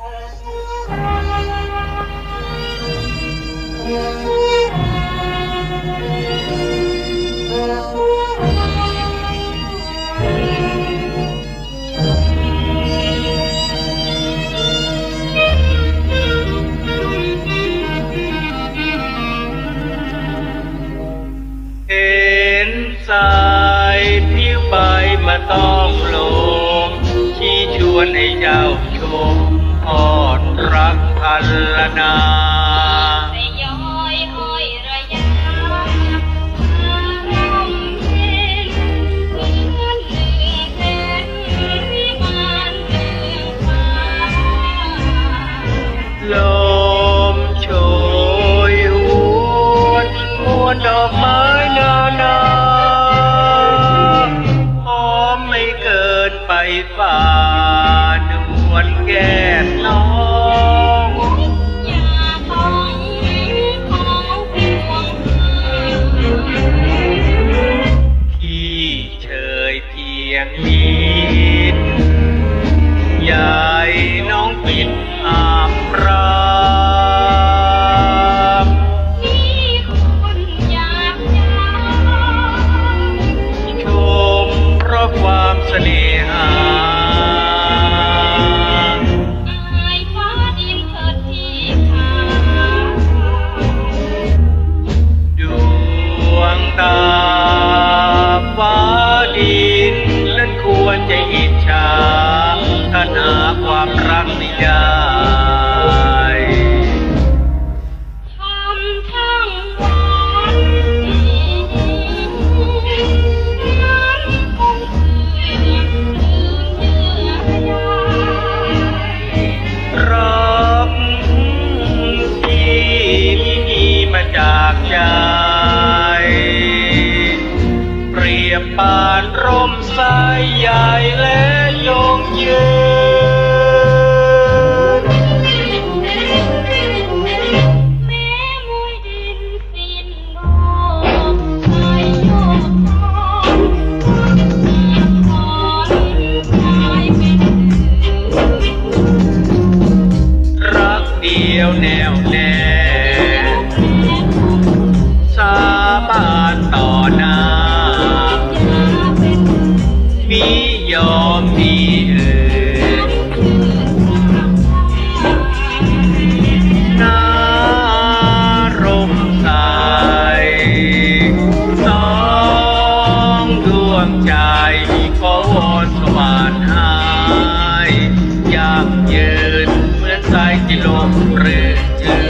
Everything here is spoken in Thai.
เห็นสายผิวใบมาต้องลมชี้ชวนให้เจ้าชม รันลนาระย้อยห้อยระยะอารมณ์เย็นเหมืองเพนวิมานเรืองฟ้าลมโชยหวนมวนดอกไม้นานาหอมไม่เกินไปฝ่า น้องปิดอาบรามมีคนอยากจะชมเพราะความเสน่ห ใยรักที่ไม่มีมาจากใจเปรียบปานร่มสายใหญ่และยงยืน มียอมมีเอื่นนารมใสสองดวงใจขอวอนสวรรค์ให้อยากยืนเหมือนสายที่ลมเรื่อชื่น